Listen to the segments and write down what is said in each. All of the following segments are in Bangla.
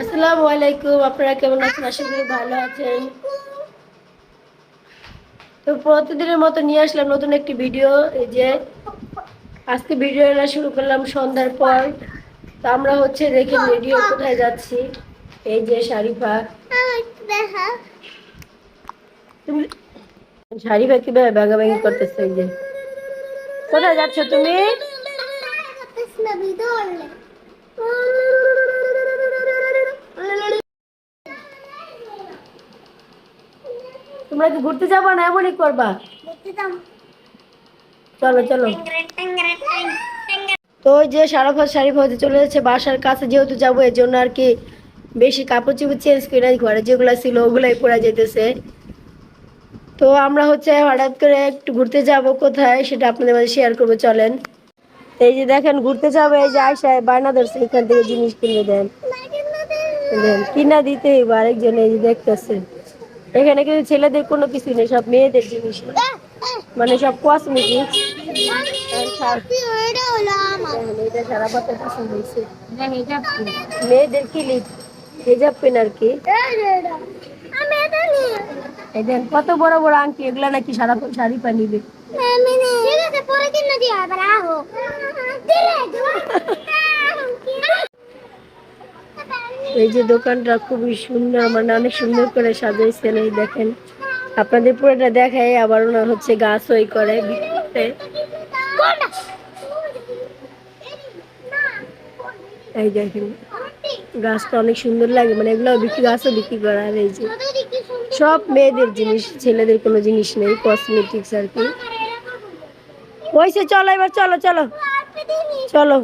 আসসালামু আলাইকুম, আপনারা কেমন আছেন? আশা করি ভালো আছেন। তো প্রতিদিনের মতো নিয়ে আসলাম নতুন একটি ভিডিও। এই যে আজকে ভিডিওটা শুরু করলাম সন্ধ্যার পর। তো আমরা হচ্ছে দেখি ভিডিও কোথায় যাচ্ছি। এই যে শারিফা। তুমি শারিফা কীভাবে ভাগাভাগি করতেছে এই যে? কোথায় যাচ্ছ তুমি? তোমরা কি ঘুরতে যাব না এমনই করবা? চলো চলো। তো ওই যে সারাফত শারিফ হতে চলে যাচ্ছে বাসার কাছে যেহেতু যাব এর জন্য আর কি বেশি কাপড় চোপড় চেঞ্জ করে ঘরে যেগুলো ছিল ওগুলাই পরা যেতেছে তো আমরা হচ্ছে হঠাৎ করে একটু ঘুরতে যাব কোথায় সেটা আপনাদের মাঝে শেয়ার করব চলেন। এই যে দেখেন ঘুরতে যাব এই যে আয়সায় বায়না ধরছে এখান থেকে জিনিস কিনে দেন। কিনা দিতে হইব আরেকজন এই যে দেখতেছে এখানে কিন্তু ছেলেদের কোনো কিছু নেই, সব মেয়েদের জিনিস। মানে সব কসমেটিক্স সারা পাতা পছন্দ হয়েছে মেয়েদের ক্লিপ হেজাব পেন আর কি কত বড় বড় আংটি, এগুলা নাকি সারা শাড়ি পানিবে এই যে দোকানটা খুবই সুন্দর মানে অনেক সুন্দর করে সাজাইছেন, এই দেখেন। আপনাদের পুরোটা দেখায় আবার ওনার হচ্ছে গাছ ওই করে। এই দেখেন, গাছটা অনেক সুন্দর লাগে মানে এগুলো বিক্রি, গাছও বিক্রি করা আর এই যে। সব মেয়েদের জিনিস, ছেলেদের কোনো জিনিস নেই কসমেটিক্স আর কি। হয়েছে চলো এবার, চলো চলো। চলো।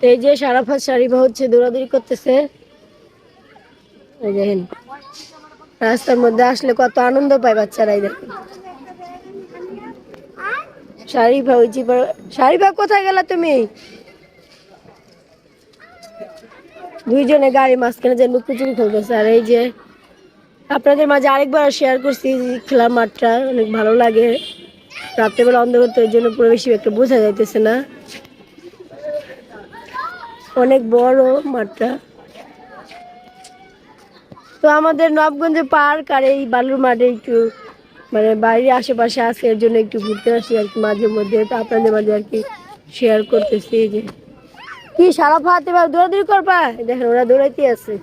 এই যে সারাফাত শারিফা হচ্ছে দৌড়াদৌড়ি করতেছে। দেখেন, রাস্তার মধ্যে আসলে কত আনন্দ পায় বাচ্চারা এই দেখেন। শারিফা ওই যে শারিফা কোথায় গেলা তুমি? দুইজনে গাড়ি মাঝখানে যে লুকুচুরি খেলতেছে আর এই যে আপনাদের মাঝে আরেকবার শেয়ার করছি খেলার মাঠটা অনেক ভালো লাগে। রাত্রেবেলা অন্ধকার তো এই জন্য পুরো বেশি একটা বোঝা যাইতেছে না। অনেক বড় মাঠটা। তো আমাদের নবগঞ্জে পার্ক আর এই বালুর মাঠে একটু মানে বাইরে আশেপাশে আছে, এর জন্য একটু ঘুরতে আসি আর কি মাঝে মধ্যে। আপনাদের মাঝে আর কি শেয়ার করতেছি যে। কি সারা ফাত এবার দৌড়াদৌড়ি করবা? দেখেন ওরা দৌড়াইতে আছে।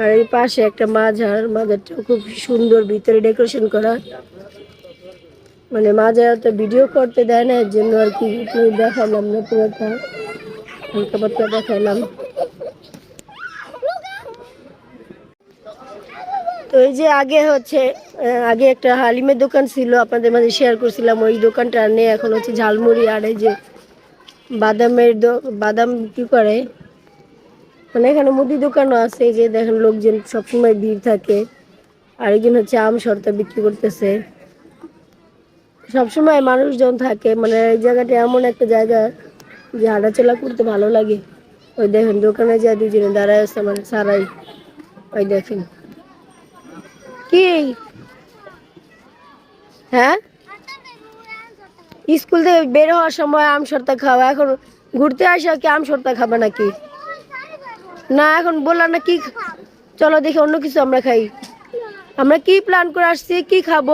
আর এই পাশে একটা মাঝার, মাঝারটা খুব সুন্দর ভিতরে ডেকোরেশন করা। মানে মাঝে তো ভিডিও করতে দেয় না এর জন্য আর কি দেখালাম না পুরোটা হালকা পাতলা দেখাইলাম তো এই যে আগে হচ্ছে আগে একটা হালিমের দোকান ছিল, আপনাদের মাঝে শেয়ার করছিলাম, ওই দোকানটা নেই, এখন হচ্ছে ঝালমুড়ি আর এই যে বাদামের বাদাম বিক্রি করে? মানে এখানে মুদি দোকানও আছে যে দেখেন লোকজন সবসময় ভিড় থাকে। আরেকজন হচ্ছে আম শর্তা বিক্রি করতেছে। সবসময় মানুষজন থাকে মানে এই জায়গাটা এমন একটা জায়গা যে হাঁটাচলা করতে ভালো লাগে। ওই দেখেন, দোকানে যা দুজনে দাঁড়ায় আছে মানে সারাই। ওই দেখেন। কি? হ্যাঁ? স্কুল থেকে বের হওয়ার সময় আম সর্তা খাওয়া, এখন ঘুরতে আসা কি আম সর্তা খাবে নাকি? না, এখন বললাম না কি চলো দেখি অন্য কিছু আমরা খাই। আমরা কি প্ল্যান করে আসছি, কি খাব?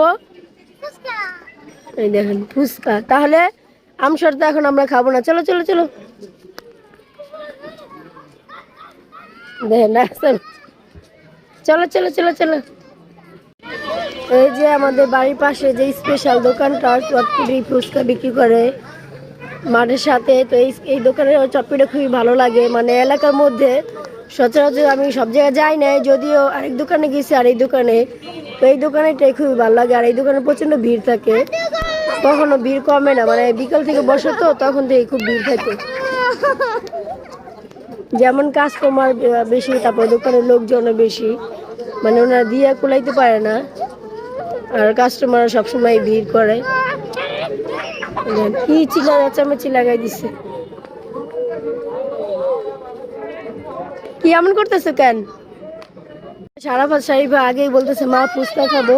এই দেখেন, ফুচকা। তাহলে আম তো এখন আমরা খাব না। চলো চলো চলো। দেখেন চলো চলো চলো চলো। এই যে আমাদের বাড়ির পাশে যে স্পেশাল দোকানটা চটপুরি ফুচকা বিক্রি করে মাঠের সাথে, তো এই দোকানের চটপিটা খুবই ভালো লাগে। মানে এলাকার মধ্যে সচরাচর আমি সব জায়গায় যাই না যদিও আরেক দোকানে গেছি আর এই দোকানে। তো এই দোকানেটাই খুবই ভালো লাগে। আর এই দোকানে প্রচণ্ড ভিড় থাকে। কখনো ভিড় কমে না মানে বিকাল থেকে বসে তো, তখন থেকে খুব ভিড় থাকে। যেমন কাস্টমার বেশি, তারপর দোকানের লোকজনও বেশি মানে ওনারা দিয়ে কুলাইতে পারে না, আর কাস্টমার সবসময় ভিড় করে। কি চিলা চামাচি লাগাই দিছে। কি এমন করতেছো কেন? সারাফাত সাহিবা আগেই বলতেছে, মা ফুচকা খাব।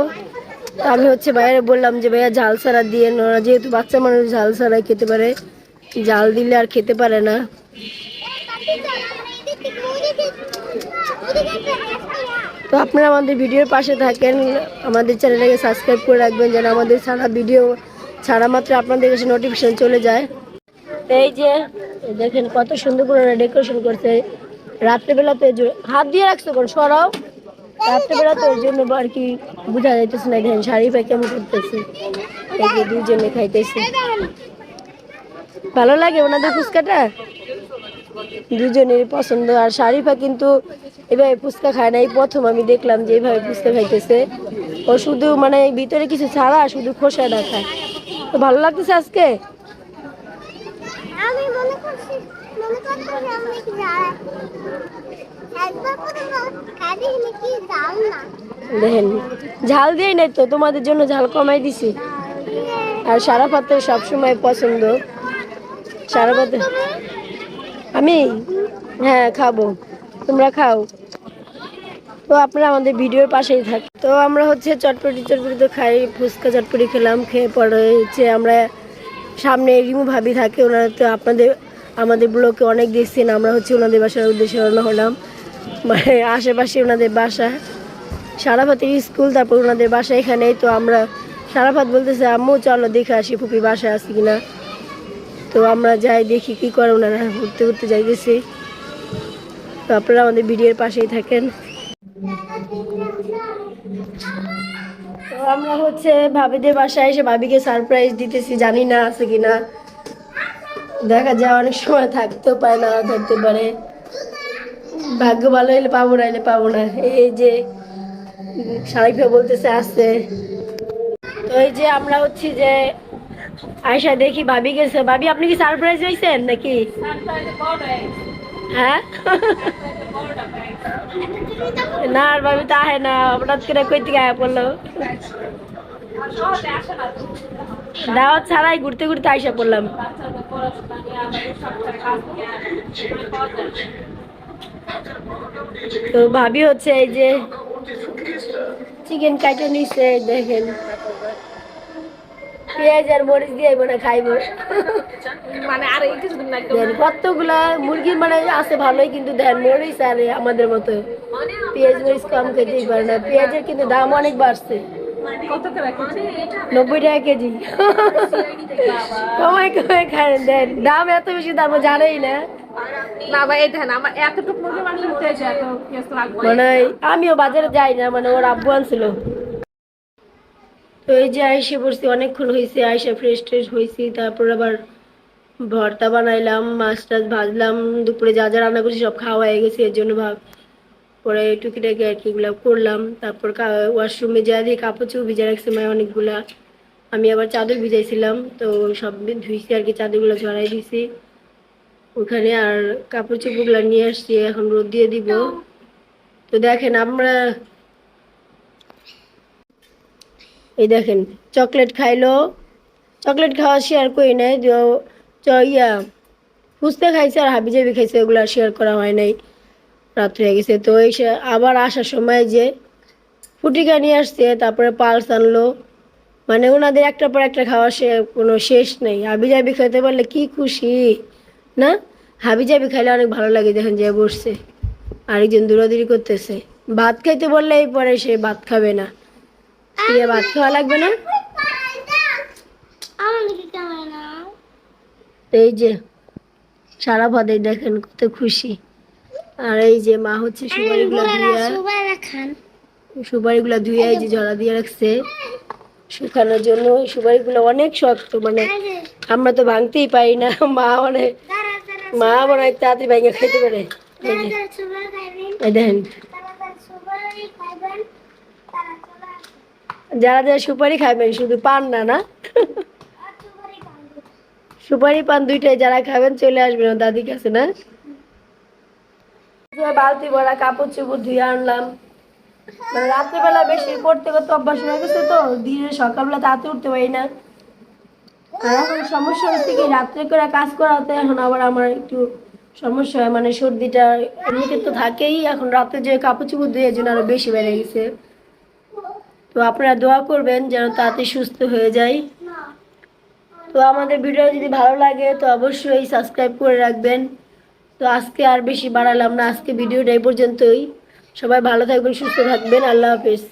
আমি হচ্ছে ভাইয়ারে বললাম যে, ভাইয়া ঝাল ছাড়া দিয়ে ওরা যেহেতু বাচ্চা মানুষ, ঝাল ছাড়াই খেতে পারে। জাল দিলে আর খেতে পারে না। তো আপনারা আমাদের ভিডিওর পাশে থাকেন। আমাদের চ্যানেলটাকে সাবস্ক্রাইব করে রাখবেন যেন আমাদের সারা ভিডিও ছাড়া মাত্র আপনাদের কাছে নোটিফিকেশন চলে যায়। এই যে দেখেন কত সুন্দর করে ডেকোরেশন করছে। রাত্রেবেলাতে হাত দিয়ে রাখছো কোন? সরাও। রাত্রেবেলা তো ওর জন্য আর কি বোঝা যাইতেছে না দেখেন শাড়ি পাই কেমন করতেছে এই যে দুইজনে খাইতেছে। ভালো লাগে ওনাদের ফুচকাটা? দুজনের পছন্দ। আর শারিফা কিন্তু এভাবে ফুচকা খায় না এই প্রথম আমি দেখলাম যে এইভাবে ফুচকা খাইতেছে। ও শুধু মানে ভিতরে কিছু ছাড়া, শুধু খোসাটা খায়। তো ভালো লাগতেছে আজকে? আমি মনে করছি মনে করছি দেখেন, ঝাল দিয়ে নাই তো, তোমাদের জন্য ঝাল কমাই দিছি। আর সারা পাতে সবসময় পছন্দ। সারা পাতে আমি? হ্যাঁ খাব। তোমরা খাও। তো আপনারা আমাদের ভিডিওর পাশেই থাক তো আমরা হচ্ছে চটপটি চটপটি তো খাই, ফুচকা চটপটি খেলাম, খেয়ে পরে হচ্ছে আমরা সামনে রিমু ভাবি থাকে, ওনারা তো আপনাদের আমাদের ব্লকে অনেক দেখছেন, আমরা হচ্ছে ওনাদের বাসার উদ্দেশ্যে রওনা হলাম। মানে আশেপাশে ওনাদের বাসা। সারাফাতের স্কুল, তারপর ওনাদের বাসা এখানেই। তো আমরা, সারাফাত বলতেছে, আম্মু, চলো দেখে আসি ফুপি বাসায় আসি কিনা। তো আমরা যাই দেখি কি করে ওনারা ঘুরতে ঘুরতে যাইতেছি। তো আপনারা আমাদের ভিডিওর পাশেই থাকেন। তো আমরা হচ্ছে ভাবিদের বাসায় এসে ভাবিকে সারপ্রাইজ দিতেছি, জানি না আছে কিনা। দেখা যায় অনেক সময় থাকতেও পারে, না থাকতে পারে। ভাগ্য ভালো হইলে পাবো না হলে পাবো না। এই যে শারিফা বলতেছে আসছে তো এই যে আমরা হচ্ছি যে আয়সা দেখি ভাবি গেছে। ভাবি, আপনি কি সারপ্রাইজ হয়েছেন নাকি? হ্যাঁ? না, আর ভাবি তা না। হঠাৎ করে কই থেকে আয়া পড়ল? দাওয়াত ছাড়াই ঘুরতে ঘুরতে আইসা পড়লাম। তো ভাবি হচ্ছে এই যে চিকেন কাটে নিছে দেখেন। পেঁয়াজ আর মরিচ দিয়ে মানে খাইবো। মানে আর কতগুলা মুরগি মানে আছে ভালোই কিন্তু দেন মরিচ আর আমাদের মতো পেঁয়াজ মরিচ কম খেতেই পারে না। পেঁয়াজের কিন্তু দাম অনেক বাড়ছে। নব্বই টাকা কেজি। কমাই কমাই খায়। দেন দাম এত বেশি দাম জানেই না। মানে আমিও বাজারে যাই না মানে ওর আব্বু আনছিল। তো এই যে আইসে পড়ছি অনেকক্ষণ হয়েছে আইসা ফ্রেশ ট্রেশ হয়েছি তারপর আবার ভর্তা বানাইলাম, মাছ টাছ ভাজলাম, দুপুরে যা যা রান্না করছি সব খাওয়া হয়ে গেছে, এর জন্য ভাব পরে টুকিটাকি আর কি করলাম। তারপর ওয়াশরুমে যা দিয়ে কাপড় চোপড় ভিজা রাখছে, মায় অনেকগুলা। আমি আবার চাদর ভিজাইছিলাম, তো সব ধুইছি আর কি, চাদরগুলো ঝরাই দিছি। ওখানে আর কাপড় চোপড়গুলো নিয়ে আসছি, এখন রোদ দিয়ে দিব। তো দেখেন আমরা এই দেখেন, চকলেট খাইলো। চকলেট খাওয়া শেয়ার করি নাই ইয়া, ফুচকা খাইছে আর হাবি জাবি খাইছে, ওগুলো শেয়ার করা হয় নাই। রাত হয়ে গেছে, তো এই আবার আসার সময় যে ফুটিকা নিয়ে আসছে, তারপরে পালস আনলো। মানে ওনাদের একটা পর একটা খাওয়া সে কোনো শেষ নেই। হাবি জাবি খেতে পারলে কি খুশি? না? হাবি জাবি খাইলে অনেক ভালো লাগে দেখেন যে বসছে। আরেকজন দূরাদূরি করতেছে। ভাত খাইতে বললেই পরে সে ভাত খাবে না। ইয়ে ভাত খাওয়া লাগবে না? এই যে সারা ভাদে দেখেন কত খুশি। আর এই যে মা হচ্ছে সুপারিগুলো খান। সুপারিগুলো ধুইয়া এই যে ঝরা দিয়ে রাখছে। শুকানোর জন্য সুপারিগুলো অনেক শক্ত মানে আমরা তো ভাঙতেই পারি না। মা যারা মা মানে তাড়াতাড়ি খেতে পারে। যারা যারা সুপারি খাবেন শুধু পান না না? সুপারি পান দুইটাই যারা খাবেন, চলে আসবেন দাদির কাছে, না? বালতি ভরা কাপড় চোপড় ধুয়ে আনলাম। মানে বেশি করতে করতে অভ্যাস হয়ে গেছে তো, দিনে সকালবেলা তাড়াতাড়ি উঠতে পারি না। এখন সমস্যা হচ্ছে কি, রাত্রে করে কাজ করাতে, এখন আবার আমার একটু সমস্যা হয় মানে সর্দিটা এমনিতে তো থাকেই, এখন রাতে যে কাপড় চোপড় ধুয়ে জন্য আরও বেশি বেড়ে গেছে। তো আপনারা দোয়া করবেন যেন তাড়াতাড়ি সুস্থ হয়ে যায় তো আমাদের ভিডিও যদি ভালো লাগে, তো অবশ্যই সাবস্ক্রাইব করে রাখবেন। তো আজকে আর বেশি বাড়ালাম না, আজকে ভিডিওটা এই পর্যন্তই। সবাই ভালো থাকবেন, সুস্থ থাকবেন, আল্লাহ হাফেজ।